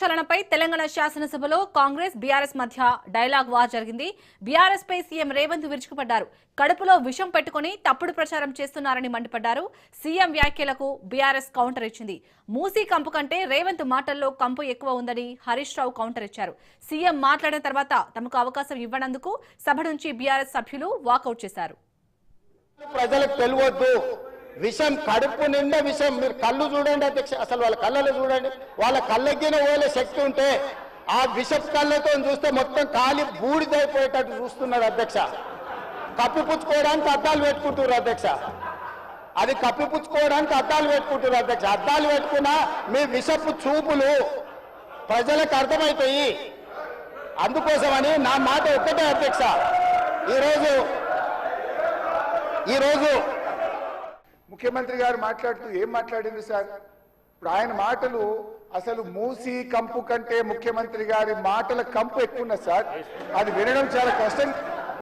చలనపై తెలంగాణ శాసనసభలో కాంగ్రెస్ బీఆర్ఎస్ మధ్య dialogue war జరిగింది. బీఆర్ఎస్ పై సీఎం రేవంత్ విరుచుకుపడ్డారు. కడుపులో విషం పెట్టుకుని తప్పుడు ప్రచారం చేస్తున్నారని మండిపడ్డారు. సీఎం వ్యాఖ్యలకు బీఆర్ఎస్ కౌంటర్ ఇచ్చింది. మూసీ కంపు కంటే రేవంత్ మాటల్లో కంపు ఎక్కువ ఉందని హరీష్ రావు కౌంటర్ ఇచ్చారు. సీఎం మాట్లాడిన తర్వాత తమకు అవకాశం ఇవ్వనందుకు సభ నుంచి బీఆర్ఎస్ సభ్యులు వాకౌట్ చేశారు. ప్రజలకు తెలియవద్దు విషం కడుపు నిండా విషం. మీరు కళ్ళు చూడండి అధ్యక్ష అసలు వాళ్ళ కళ్ళలో చూడండి. వాళ్ళ కళ్ళగిన ఓలే శక్తి ఉంటే ఆ విషపు కళ్ళతో చూస్తే మొత్తం కాలి బూడిదైపోయేటట్టు చూస్తున్నారు అధ్యక్ష. కప్పిపుచ్చుకోవడానికి అద్దాలు పెట్టుకుంటున్నారు అధ్యక్ష. అది కప్పిపుచ్చుకోవడానికి అద్దాలు పెట్టుకుంటున్నారు అధ్యక్ష. అద్దాలు పెట్టుకున్నా మీ విషపు చూపులు ప్రజలకు అర్థమవుతాయి అందుకోసమని నా మాట ఒక్కటే అధ్యక్ష. ఈరోజు ఈరోజు ముఖ్యమంత్రి గారు మాట్లాడుతూ ఏం మాట్లాడింది సార్? ఇప్పుడు ఆయన మాటలు అసలు మూసి కంపు కంటే ముఖ్యమంత్రి గారి మాటల కంపు ఎక్కువ సార్. అది వినడం చాలా కష్టం.